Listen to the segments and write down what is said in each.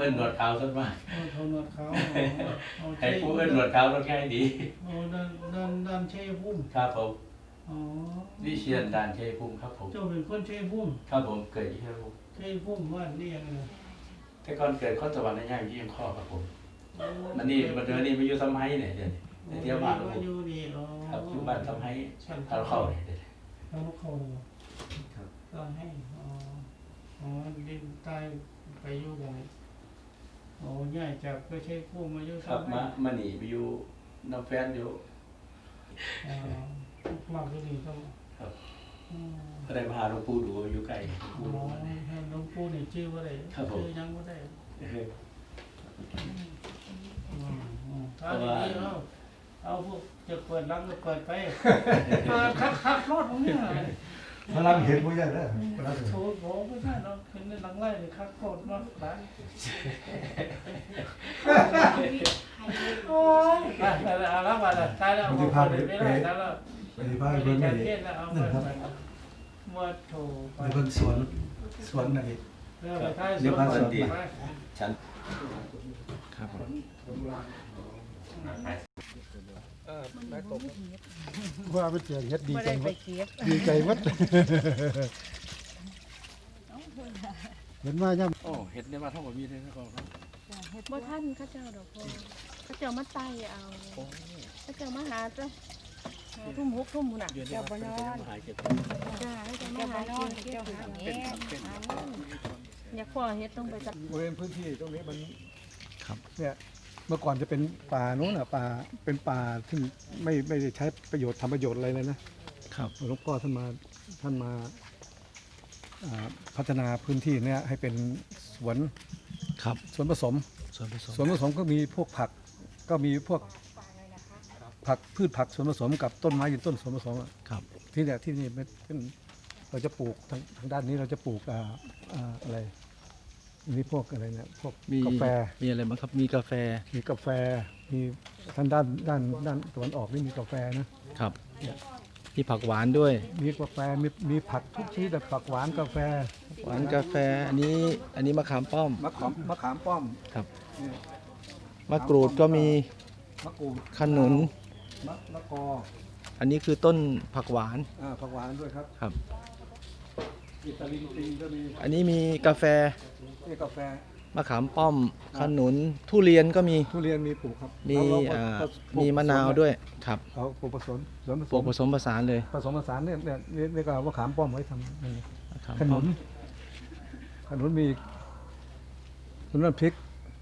เอิ้นหนวดขาวส่วนมากโอ้โทนวดเขาเอาให้ผู้เอิ้นหนวดขาวมันง่ายดีโอ้ดันดันดันเชยพุ่มครับผมอ๋อวิเชียนดานเชยภูมิครับผมเจ้าเป็นคนเชยพุ่มครับผมเกิดที่เชยภูมิเชยพุ่มว่านี่ยังไงแต่ก่อนเกิดข้อสวรรค์ในย่างยี่ยมข้อครับผมมันนี่มันเดือนนี้มาอยู่สมัยเนี่ยเดี๋ยวนี้ในเที่ยวบ้านครับว่าผมอยู่นี่อ๋อครับอยู่บ้านสมัยชั้นทางเข้าเนี่ยเดี๋ยวนี้ทางเข้าเลยครับก็ให้อ๋ออ๋อดินใต้ไปอยู่ไหน โอ้ย่ายจากก็เชยพุ่มมาอยู่ครับสมัมายมาหนีไปอยู่น้ำแฟนอยู่อ๋อมากที่นี่ต้องครับอืมก็ได้พาหลวงปู่ดูอยู่ใกล้หลวงอ๋ปู่ดูอมาเนี่ยให้หลวงปู่นี่ชื่อว่าอะไรครับผมชื่อยังว่าได้เอออืมอืมถ้าอย่างนี้เอาเอาพวกจะเปิดร้านก็เปิดไปเปิดคักคักๆรถตรงเนี้ย พลังเห็นบ่ใช่แล้วพลังเห็นโถโถไม่ใช่เนาะเห็นในหลังไร่เลยคักโคตรเนาะร้านโอ้ยไปไปไปเอาละมาละตายแล้วเอาไปไม่ได้แล้วไปบ้านเบิ่งจันี่ดเทศแล้วเอาไปไปหมดโถไปไปเบิ่งสวนสวนนั่นเรื่องไปท้ายเดี๋ยวพาสวนไปฉันครับผม ว่าไปเจอเฮ็ดดีไม่ใจได้หมไปดเก็บดีใจหมดเห็นว่าย่ำโอ้เห็ดเนี่ยมาทั้งหมดมีเลยนะครับบ่ท่านเขาเจ้าดอกพ่อเขาเจ้ามาไต่เอาเขาเจ้ามาหาจ้ะหาทุ่มหกทุ่มหมุนอะเดือนนี้เจ้ามาบ่นอนหายเก็บจ้าเขาเจ้ามาหากินเก็บหาเงี้ยอยากพ่อเฮ็ดต้องไปจับบริเวณพื้นที่ตรงนี้มันครับ เนี่ย เมื่อก่อนจะเป็นป่านู้นน่ะป่าเป็นป่าที่ไม่ไม่ได้ใช้ประโยชน์ทำประโยชน์อะไรเลยนะครับ หลวงพ่อท่านมาท่านมาอ่าพัฒนาพื้นที่เนี่ยให้เป็นสวนครับสวนผสม ส่วนผสมสวนผสมก็มีพวกผักก็มีพวกผักพืชผักสวนผสมกับต้นไม้ยืนต้นสวนผสมอะครับ ที่เนี่ยที่นี่เป็นเป็นเราจะปลูกทางทางด้านนี้เราจะปลูกอ่าอ่าอะไร มีพวกอะไรเนี่ยพวกมีกาแฟ มีอะไรบ้างครับมีกาแฟมีกาแฟ มีทางด้านด้านด้านตะวันออกนี่มีกาแฟนะครับมีผักหวานด้วย มีกาแฟมีมีผักทุกชนิดแบบผักหวานกาแฟหวานกาแฟอันนี้อันนี้มะขามป้อมมะขามมะขามป้อมครับเนี่ยมะกรูดก็มีมะกรูดขนุน มะละกออันนี้คือต้นผักหวานอ่าผักหวานด้วยครับ ครับ อิตาลีติงก็มีอันนี้มีกาแฟนี่กาแฟมะขามป้อมขนุนทุเรียนก็มีทุเรียนมีปลูกครับมีเราเราอ่าผสมีมะนาวด้วยครับเราปลูกผสมสวนผปสลูกมผสมผสานเลยผสมผสานเนี่ยเนี่ยนี่นี่ก็เอามะขามป้อมไว้ทำนี่มะขามขป้นุอมนขนุนมีขนุนน้ำพริก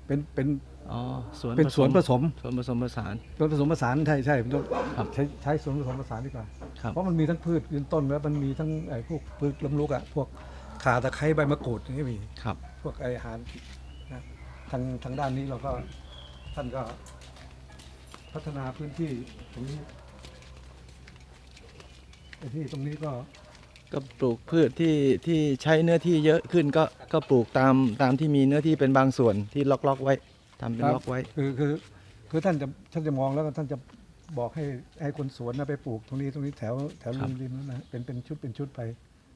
เป็นเป็น อ๋อสวนเป็นสวนผสม สวนผสมผสาน สวนผสมผสานใช่ใช่ผมต้องครับใช้ใช้สวนผสมผสานดีกว่า ครับ เพราะมันมีทั้งพืชยืนต้นแล้วมันมีทั้งไอ้พวกพืชล้มลุกอะพวกข่าตะไคร้ใบมะกรูดอย่างนี้มีครับ พวกไออาหารนะทางทางด้านนี้เราก็ท่านก็พัฒนาพื้นที่ตรงนี้ไอ้ที่ตรงนี้ก็ก็ปลูกพืชที่ที่ใช้เนื้อที่เยอะขึ้นก็ก็ปลูกตามตามที่มีเนื้อที่เป็นบางส่วนที่ล็อกล็อกๆไว้ ทำเป็นล็อกไว้ คือคือคือท่านจะท่านจะมองแล้วก็ท่านจะบอกให้ให้คนสวนนะไปปลูกตรงนี้ตรงนี้แถวแถวครัริบ มริมนั้นนะเป็นเป็นชุดเป็นชุดไป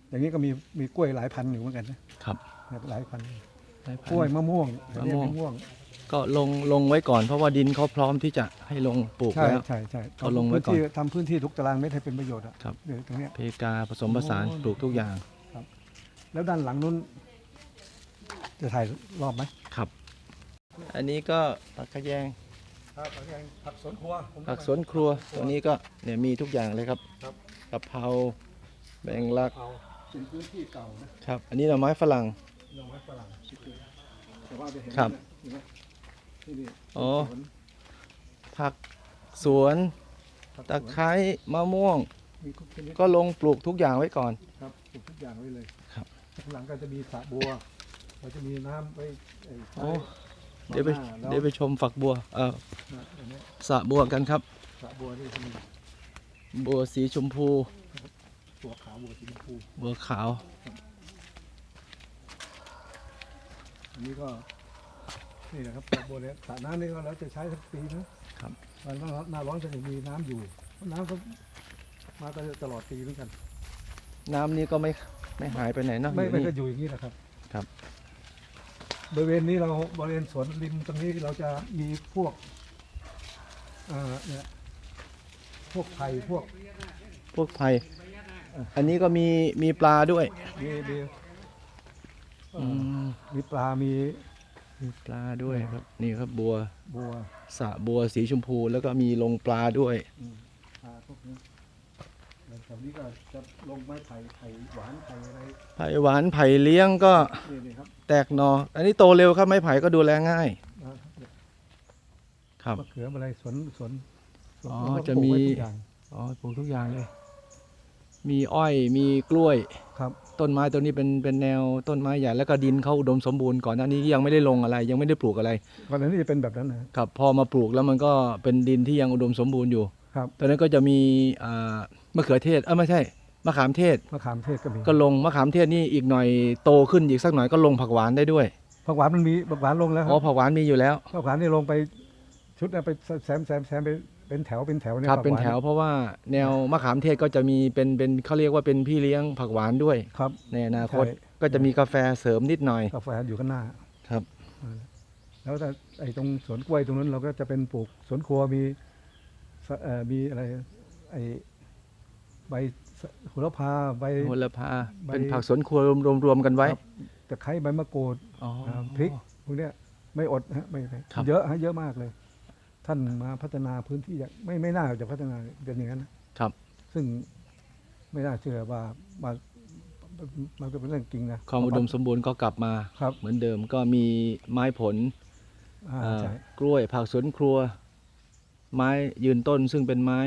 อย่างนี้ก็มีมีกล้วยหลายพันธุ์อยู่เหมือนกันนะครับหลายพันธุ์ได้พัน กล้วยธุ์มะม่วงมะม่วง มะม่วงก็ลงลงไว้ก่อนเพราะว่าดินเขาพร้อมที่จะให้ลงปลูกใช่แล้ว ใช่ใช่เอาลงไว้ก่อนพื้ที่ทำพื้นที่ทุกตารางเมตรให้เป็นประโยชน์อะครับ เดี๋ยวตรงเนี้ย เพกาผสมผสานโอ้ปลูกทุกอย่างแล้วด้านหลังนู้น จะถ่ายรอบไหมครับ อันนี้ก็ผักขะแยงครับผักสวนครัวผมผักสวนครัวตัวนี้ก็เนี่ยมีทุกอย่างเลยครับครับกะเพราแบงลักเอาเป็นพื้นที่เก่านะครับ อันนี้หน่อไม้ฝรั่งลงไว้ฝรั่งที่คือแต่ว่าจะเห็นครับเห็นไหมที่นี่อ๋อสวนผักสวนผักสวนตะไคร้มะม่วงมีทุกชนิดก็ลงปลูกทุกอย่างไว้ก่อนครับปลูกทุกอย่างไว้เลยครับข้างหลังก็จะมีสระบัวเราจะมีน้ำไว้ไอ้ใช้โอ้ เดี๋ยวไปหน้าแล้วเดี๋ยวไปชมฝักบัวเออนะอันเนี้ยสระบัวกันครับสระบัวนี่จะมีบัวสีชมพูตัวขาวบัวสีชมพูบัวขาว อันนี้ก็นี่นะครับสระบัวเนี่ยสระน้ำนี่ก็แล้วจะใช้ทั้งปีนะครับวันหน้าหน้าร้อนจะมีน้ำอยู่เพราะน้ำก็มาตลอดปีเหมือนกัน น้ำนี่ก็ไม่ไม่หายไปไหนเนอะไม่อยู่ไม่นี่ก็อยู่อย่างนี้แหละครับครับ บริเวณนี้เราบริเวณสวนริมตรงนี้เราจะมีพวกอ่าเนี่ยพวกไผ่พวกพวกไผ่อันนี้ก็มีมีปลาด้วยมีมีเอ่อือมมีปลา มีมีปลาด้วยครับ นี่ครับบัวบัวสระบัวสีชมพูแล้วก็มีลงปลาด้วย ปลาพวกนี้ แล้วแถวนี้ก็จะลงไม้ไผ่ไผ่หวานไผ่อะไรไผ่หวานไผ่เลี้ยงก็นี่นี่ครับแตกหนอ อันนี้โตเร็วครับไม้ไผ่ก็ดูแลง่ายนะครับครับ มะเขืออะไรสวนสวนสวนอ๋อเราก็จะปลูกมีไว้ทุกอย่างอ๋อปลูกทุกอย่างเลย มีอ้อยมีกล้วย ครับ ต้นไม้ตัวนี้เป็นเป็นแนวต้นไม้ใหญ่แล้วก็ดินเขาอุดมสมบูรณ์ก่อนหน้านี้ยังไม่ได้ลงอะไร ยังไม่ได้ปลูกอะไร ก่อนหน้านี้จะเป็นแบบนั้นนะครับพอมาปลูกแล้วมันก็เป็นดินที่ยังอุดมสมบูรณ์อยู่ ครับ ตอนนั้นก็จะมีอ่า มะเขือเทศเออไม่ใช่มะขามเทศมะขามเทศก็มีก็ลงมะขามเทศนี่อีกหน่อยโตขึ้นอีกสักหน่อยก็ลงผักหวานได้ด้วยผักหวานมันมีผักหวานลงแล้วคอ๋อรับผักหวานมีอยู่แล้วผักหวานนี่ลงไปชุดนะไปแซมแซมแซมไปเป็นแถวเป็นแถวเนี่ยครับผักเป็นหวาแถวเพราะว่าแนวมะขามเทศก็จะมีเป็นเป็นเขาเรียกว่าเป็นพี่เลี้ยงผักหวานด้วย ครับในอนาคตใช่ก็จะมีกาแฟเสริมนิดหน่อยกาแฟอยู่ข้างหน้า ครับ แล้วแต่ไอ้ตรงสวนกล้วยตรงนั้นเราก็จะเป็นปลูกสวนครัวมีสะเอ่อมีอะไรไอ้ ใบสะโหระพาใบโหระพาใบเป็นผักสวนครัวรวมรวมๆกันไว้ครับตะไคร้ใบมะกรูดอ๋ออ่าพริกพวกเนี้ยไม่อดฮะไม่ไม่ครับเยอะฮะเยอะมากเลย ท่านมาพัฒนาพื้นที่อย่างไม่ไม่น่าจะพัฒนาเป็นอย่างนั้นนะครับ ซึ่งไม่น่าเชื่อว่ามามันก็เป็นเรื่องจริงนะความอุดมสมบูรณ์ก็กลับมาครับเหมือนเดิมก็มีไม้ผลอ่าเอ่อใช่กล้วยผักสวนครัว ไม้ยืนต้นซึ่งเป็นไม้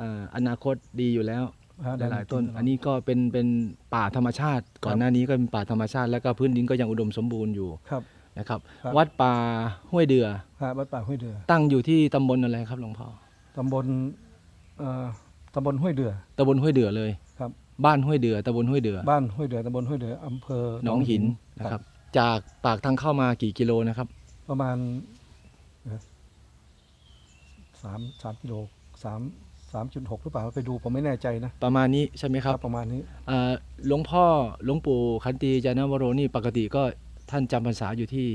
อ่าอนาคตดีอยู่แล้วอ่หลายๆต้นได้อันนี้ก็เป็นเป็นป่าธรรมชาติ ก่อนหน้านี้ก็เป็นป่าธรรมชาติ แล้วก็พื้นดินก็ยังอุดมสมบูรณ์อยู่ครับนะครับครับวัดป่าห้วยเดือครับวัดป่าห้วยเดือ ตั้งอยู่ที่ตำบลอะไรครับหลวงพ่อตำบลเอ่อตำบลห้วยเดือตำบลห้วยเดือเลยครับ บ้านห้วยเดือตำบลห้วยเดือ บ้านห้วยเดือตำบลห้วยเดืออำเภอหนองหินนะครับ จากปากทางเข้ามากี่กิโลนะครับ ประมาณเอ่อสามสามกิโลสาม สามจุดหกหรือเปล่าไปดูผมไม่แน่ใจนะประมาณนี้ใช่ไหมครับประมาณนี้อ่าหลวงพ่อหลวงปู่ขันตีจานวโรนี่ปกติก็ท่านจำพรรษาอยู่ที่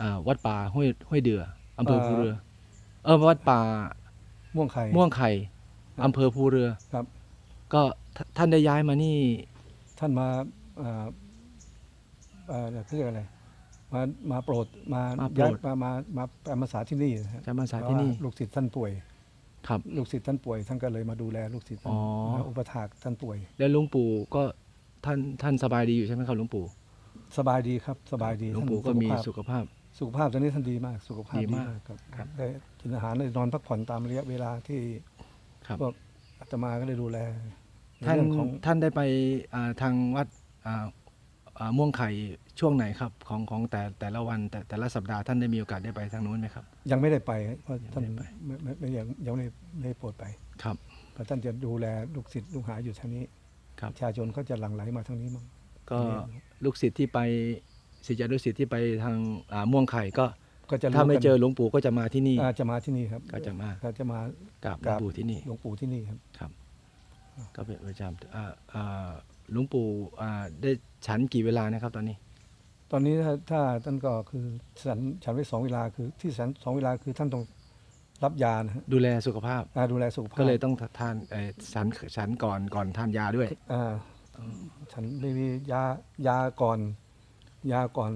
อ่าวัดป่าห้วยห้วยเดืออำเภอภูเรือ เออวัดป่าม่วงไข่ม่วงไข่อำเภอภูเรือครับ ก็ทท่านได้ย้ายมานี่ ท่านมาเอ่อเอ่อเขาเรียกอะไรมามาโปรดมาย้ายมามามามามาสาที่นี่นะฮะจำพรรษาที่นี่เพระว่ลูกศิษย์ท่านป่วย ครับ ลูกศิษย์ท่านป่วย ท่านก็เลยมาดูแลลูกศิษย์ท่านอ๋อ แล้วอุปถากท่านป่วย แล้วหลวงปู่ก็ท่านท่านสบายดีอยู่ใช่ไหมครับหลวงปู่สบายดีครับ สบายดีหลวงท่านปู่ก็มีสุขภาพสุขภาพ สุขภาพตอนนี้ท่านดีมาก สุขภาพดีดีมากมากครับครับ ได้กินอาหารได้นอนพักผ่อนตามระยะเวลาที่ครับ พวกอาตมาก็ได้ดูแลในท่านเรื่องของท่านได้ไปอ่าทางวัดอ่าอ่าม่วงไข่ ช่วงไหนครับของของแต่แต่ละวันแต่แต่ละสัปดาห์ท่านได้มีโอกาสได้ไปทางนู้นไหมครับ ยังไม่ได้ไปเพราะท่านยังไม่ได้ไปไม่ไม่ไม่ยังยังไม่ได้ไม่ได้โปรดไปครับเพราะท่านจะดูแลลูกศิษย์ลูกหาอยู่ทางนี้ครับประชาชนก็จะหลั่งไหลมาทางนี้มั้งก็ลูกศิษย์ที่ไปศิษยานุศิษย์ที่ไปทางอ่าม่วงไข่ก็ก็จะรู้ถ้าไม่กันเจอหลวงปู่ก็จะมาที่นี่อาจะมาที่นี่ครับ ก็จะมาก็จะมากราบหลกวรางบปู่ที่นี่หลวงปู่ที่นี่ครับครับ ก็เป็นประจำอ่าอ่าหลวงปู่อ่าได้ฉันกี่เวลานะครับตอนนี้ ตอนนี้ถ้าถ้าท่านก็คือฉันฉันไว้สองเวลาคือที่ฉันสองเวลาคือท่านต้องรับยานะฮะดูแลสุขภาพ อ่าดูแลสุขภาพก็เลยต้องทานเอ่อฉันฉันก่อนก่อนทานยาด้วย อ่าฉันไม่มียายาก่อน ยาก่อน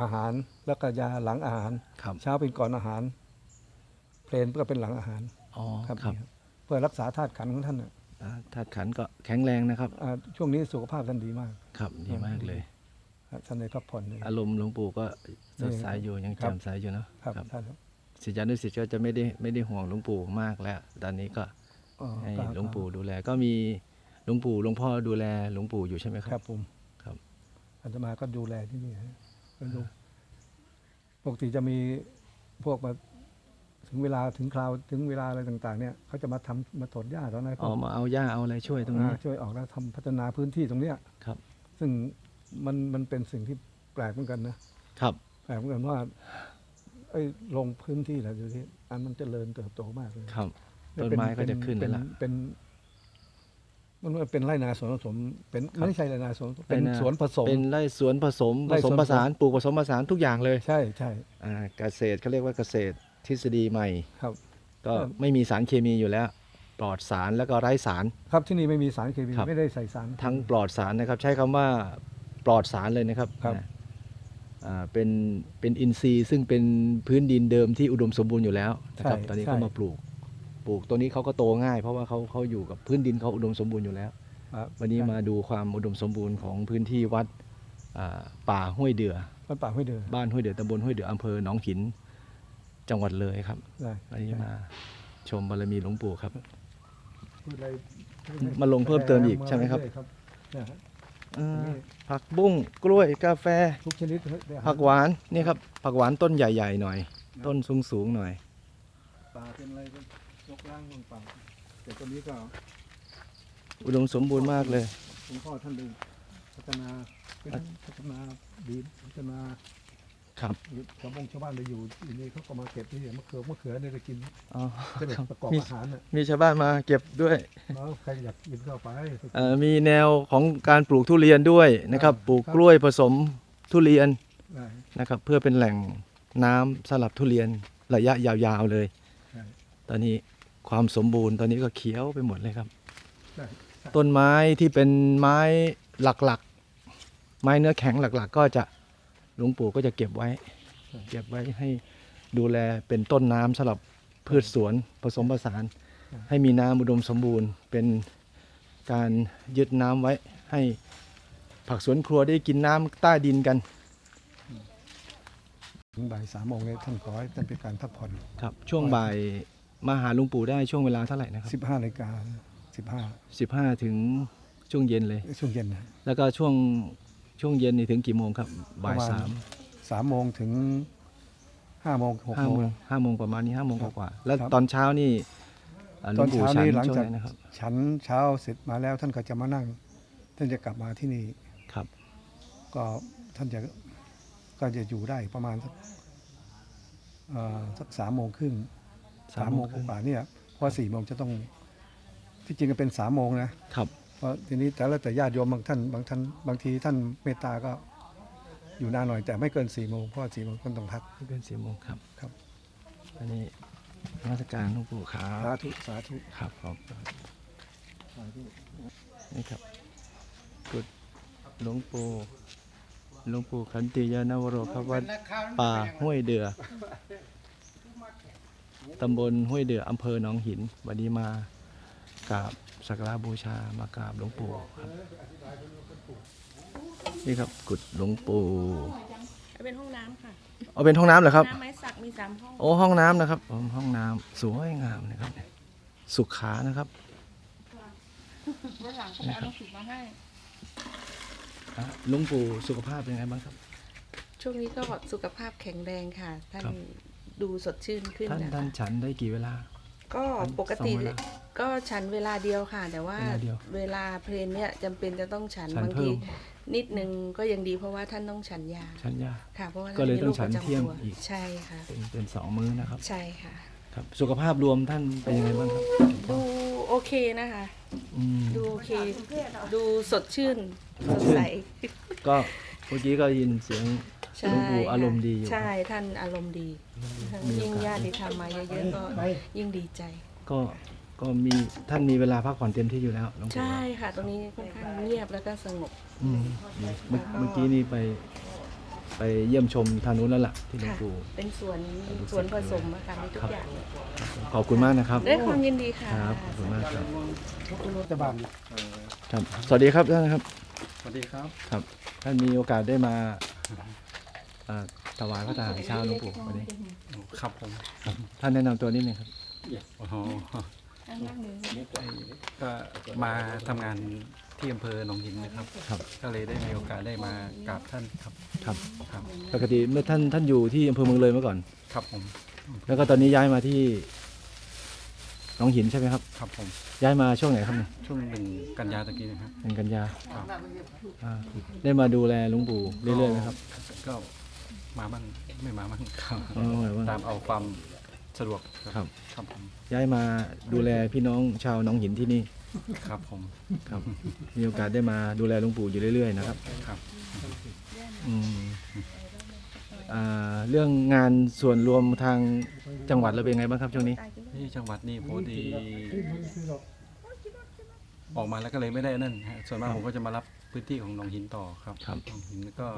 อาหาร แล้วก็ยาหลังอาหาร ครับเช้าเป็นก่อนอาหาร เพลนก็เป็นหลังอาหารอ๋อครับครับนี่ครับเพื่อรักษาธาตุขันธ์ของท่านน่ะอ่าธาตุขันธ์ก็แข็งแรงนะครับอ่าช่วงนี้สุขภาพท่านดีมาก ครับดีมากเลยครับ ท่านได้พักผ่อนเลยอารมณ์หลวงปู่ก็สดใสนี่อยู่ยังครับแจ่มใสอยู่เนาะครับครับท่านครับศิษยานุศิษย์ก็จะไม่ได้ไม่ได้ห่วงหลวงปู่มากแล้ว ตอนนี้ก็อ๋อให้ครับหลวงปู่ดูแล ก็มีหลวงปู่หลวงพ่อดูแลหลวงปู่อยู่ใช่ไหมคครัรับบผมครับอาตมาก็ดูแลที่นี่ฮะก็ดูปกติจะมีพวกมาถึงเวลาถึงคราวถึงเวลาอะไรต่าง ๆ เนี่ยเขาจะมาทำมาถดหญ้าตอนนั้นออกมาเอาหญ้าเอาอะไรช่วยตรงนี้อ่าช่วยออกแล้วทำพัฒนาพื้นที่ตรงเนี้ยครับ ซึ่ง มันมันเป็นสิ่งที่แปลกเหมือนกันนะครับ แปลกเหมือนกันว่าไอ้ลงพื้นที่นะดูที่อันมันเจริญเติบโตมากเลยครับและต้นเป็นไม้ก็จะเป็นขึ้นเป็แล้วล่ะ เป็นมันเป็นไรนาสวนผสม เป็นไม่ใช่ไรนาสวนเป็นไรนา สวนผสม เป็นไร่สวนผสมผไร่สสมวนผสานปลูกผสมผสานทุกอย่างเลยใช่ใช่อ่าเกษตรเขาเรียกว่าเกษตรทฤษฎีใหม่ ครับ ก็ครับ ไม่มีสารเคมีอยู่แล้ว ปลอดสารแล้วก็ไร้สาร ครับที่นี่ไม่มีสารเคมีครับ ไม่ได้ใส่สารทั้งปลอดสารนะครับ ใช้คำว่า ปลอดสารเลยนะครับครับ นะอ่าเป็นเป็นอินทรีย์ซึ่งเป็นพื้นดินเดิมที่อุดมสมบูรณ์อยู่แล้วนะครับตอนนี้ก็มาปลูก ปลูกตัวนี้เขาก็โตง่าย เพราะว่าเขาเขาอยู่กับพื้นดินเขาอุดมสมบูรณ์อยู่แล้ว ครับวันนี้มาดูความอุดมสมบูรณ์ของพื้นที่วัดอ่าป่าห้วยเดือมันป่าห้วยเดือบ้านห้วยเดือตำบลห้วยเดืออำเภอหนองหิน จังหวัดเลยครับได้วันนี้มาชมบารมีหลวงปู่ครับ พูดอะไรมาลงเพิ่มเติมอีกใช่ไหมครับาเอยเนี่ยฮะ อ่าผักบุ้งกล้วยกาแฟ ทุกชนิดได้อาารผักหวานนี่ครับผักหวานต้นใหญ่ๆหน่อย ต้นสูงๆหน่อย ป่าเป็นอะไรก็ยกล่างลงป่าแต่ตอนนี้ก็อุดมสมบูรณ์มากเลย หลวงพ่อท่านได้พัฒนาเป็นพัฒนาดีพัฒนา ครับชาวบ้านชาวบ้านเลยอยู่ที่นี่เขาก็มาเก็บนี่มะเขือมะเขือเนี่ยจะกินอ๋อจะเป็นครับประกอบมีอาหารน่ะมีชาวบ้านมาเก็บด้วยแล้วใครอยากกินก็เอาไปเอ่อมีแนวของการปลูกทุเรียนด้วยนะครับครับปลูกกล้วยผสมทุเรียนได้นะครับ เพื่อเป็นแหล่งน้ำสลับทุเรียนระยะยาวๆเลยใช่ตอนนี้ความสมบูรณ์ตอนนี้ก็เขียวไปหมดเลยครับ ได้ต้นไม้ที่เป็นไม้หลักๆ ไม้เนื้อแข็งหลักๆ ก็จะ หลวงปู่ก็จะเก็บไว้ เก็บไว้ให้ดูแลเป็นต้นน้ำสำหรับพืชสวนผสมผสาน ให้มีน้ำอุดมสมบูรณ์ เป็นการยึดน้ำไว้ให้ผักสวนครัวได้กินน้ำใต้ดินกันถึงบ่ายสามโมงเนี่ยท่านขอให้ท่านเป็นการพักผ่อนครับ ช่วงบ่ายมาหาหลุงปู่ได้ช่วงเวลาเท่าไหร่นะครับสิบห้านาฬิกาสิบห้า15ถึงช่วงเย็นเลย ช่วงเย็นนะแล้วก็ช่วง ช่วงเย็นนี่ถึงกี่โมงครับ บ่ายประมาณ สามสามโมงถึงห้าโมงหกห้าโมโมง งห้าโมงประมาณนี้ห้าโมงครับกว่าๆแล้วครับตอนเช้านี่อ่าหลตวองนปู่เช้าฉันนี้หลังช่วงจาก ไหนนะครับ ฉันเช้าเสร็จมาแล้วท่านก็จะมานั่ง ท่านจะกลับมาที่นี่ครับ ก็ท่านจะก็จะอยู่ได้ประมาณสักเอ่อสักสามโมงครึ่งสามโมงครึ่งกว่าๆเนี่ยเพราะสี่โมงจะต้องที่จริงก็เป็นสามโมงนะครับ เพราะทีนี้แต่แล้วแต่ญาติโยมบางท่านบางท่านบางทีท่านเมตตาก็อยู่นานหน่อยแต่ไม่เกินสี่โมงเพราะว่าสี่โมงท่านต้องพักไม่เป็นสี่โมงครับครับอันนี้นมาตรการหลวงปู่ครัสาบธุสาธุครับครับสาธุนี่ครับกุดหลวงปู่หลวงปู่ขันติยานวโรครับวัดป่าห้วยเดือตำบลห้วยเดืออำเภอหนองหิน วันนี้มากราบ สักการะบูชามากราบหลวงปู่ครับ นี่ครับกุดหลวงปู่เป็นห้องน้ำค่ะเอาเป็นห้องน้ำเหรอครับน้ำไม้สักมีสามห้องโอ้ห้องน้ำนะครับผมห้องน้ำสวยงามนะครับสุขานะครับวันหลังก็จะเอาหนังสือมาให้อะหลุงปู่สุขภาพเป็นไงบ้างครับ ช่วงนี้ก็สุขภาพแข็งแรงค่ะ ท่านครับดูสดชื่นขึ้นท่านนะท่านคะฉันได้กี่เวลา ก็ปกติสองเวลา ก็ฉันเวลาเดียวค่ะ แต่ว่าเวลาเดียวเวลาเพลนเนี่ยจำเป็นจะต้องฉันฉันบางเพิ่ทีมนิดนึงก็ยังดีเพราะว่าท่านต้องฉันยาฉันยา ค่ะ เพราะว่าก็เลยท่าต้องฉันมีโรคประจำเที่ยงตัวอีก ใช่ค่ะ เป็นเป็นสองมื้อนะครับ ใช่ค่ะ ครับ สุขภาพรวมท่านเป็นยังไงบ้างครับดูโอเคนะคะ อืมดูโอเค ดูสดชื่นสสดดชื่นใสก็เมื่อกี้ก็ยินเสียงใช่หลวงปู่ค่ะอารมณ์ดีอยู่ใช่ท่านอารมณ์ดี มีโอกาส ยิ่งญาติธรรมมาเยอะๆก็ยิ่งดีใจ ก็ ก็มีท่านมีเวลาพักผ่อนเต็มที่อยู่แล้วหลวงปู่ใช่ค่ะ ตรงนี้ค่อนข้างเงียบแล้วก็สงบ อืมเมื่อเมื่อกี้นี่ไป ไปเยี่ยมชมทางนู้นแล้วล่ะที่หลวงค่ะ ปู่ เป็นสวนสวนผสมอะค่ะมีทุกอย่างเลยขอบคุณมากนะครับด้วยความยินดีค่ะ ครับขอบคุณมากครับจะบ้านครับ สวัสดีครับท่านครับ สวัสดีครับ ครับ ท่านมีโอกาสได้มาเอ่อถวายพระทหารเช้าหลวงปู่วันนี้ ครับผมครับท่านแนะนำตัวนิดนึงครับโอ้โห ก็มาทำงานที่อำเภอหนองหินนะครับ ครับ ก็เลยได้มีโอกาสได้มากราบท่านครับครับ ครับปกติเมื่อท่านท่านอยู่ที่อำเภอเมืองเลยเมื่อก่อน ครับผมแล้วก็ตอนนี้ย้ายมาที่หนองหินใช่ไหมครับ ครับผมย้ายมาช่วงไหนครับเนี่ยช่วงหนึ่งกันยาตะกี้นะครับเป็นกันยาครับอ่าได้มาดูแลหลวงปู่เรื่อยๆไหมครับก็มาบ้างไม่มาบ้างครับ อ๋อหมายว่าตามเอาความ สะดวกครับ ครับผมย้ายมาดูแลพี่น้องชาวหน้องหินที่นี่ครับผมครับมีโอกาสได้มาดูแลหลวงปู่อยู่เรื่อยๆนะครับครับ อืมอ่าเรื่องงานส่วนรวมทางจังหวัดเราเป็นไงบ้างครับช่วงนี้ที่จังหวัดนี่ปกติออกมาแล้วก็เลยไม่ได้นั่นฮะส่วนมากผมก็จะมารับพื้นที่ของหนองหินต่อครับครับ หนองหินก็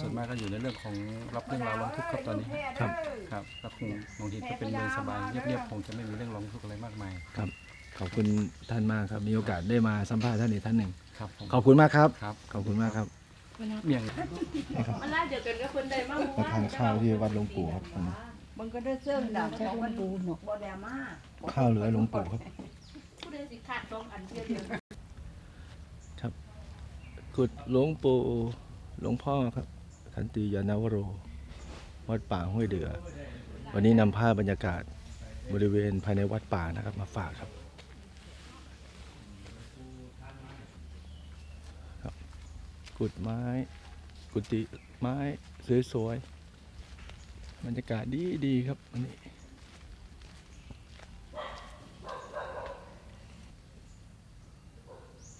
ส่วนมากก็อยู่ในเรื่องของรับเรื่องราวร้องทุกข์ครับตอนนี้ครับ ครับก็คงหนองหินก็เป็นเมืองสบายเงียบๆคงจะไม่มีเรื่องร้องทุกข์อะไรมากมายครับ ขอบคุณท่านมากครับ มีโอกาสได้มาสัมภาษณ์ท่านอีกท่านหนึ่ง ครับผม ขอบคุณมากครับ ครับ ขอบคุณมากครับเมี่ยง มันไล่เดียวกันก็คนใดมามาทานข้าวที่วัดหลวงปู่ครับมันก็ได้เสื่อมดาบของมันดูหนกบ่แดมาข้าวเหลือหลวงปู่ครับผู้ใดสิขาดตรงอันเดียวเดียว กุดหลวงปู่ หลวงพ่อครับ ขันติยานาวโร วัดป่าห้วยเดือ วันนี้นำภาพบรรยากาศบริเวณภายในวัดป่านะครับมาฝากครับครับกุดไม้ กุฏิไม้สวยๆบรรยากาศดีดีๆครับวันนี้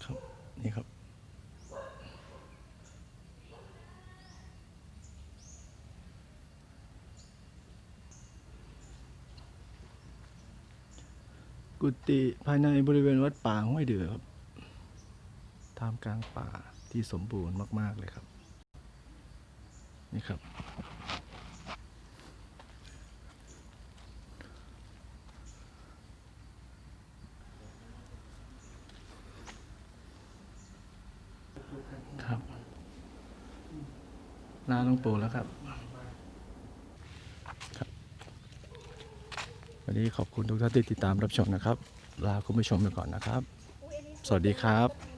ครับนี่ครับ กุฏิภายในบริเวณวั ดป่าห้วยเดือครับท่ามกลางป่าที่สมบูรณ์มาก ๆ เลยครับ นี่ครับ ครับลาหลวงปู่แล้วครับ วันนี้ขอบคุณทุกท่านที่ติดตามรับชมนะครับ ลาคุณผู้ชมไปก่อนนะครับ สวัสดีครับ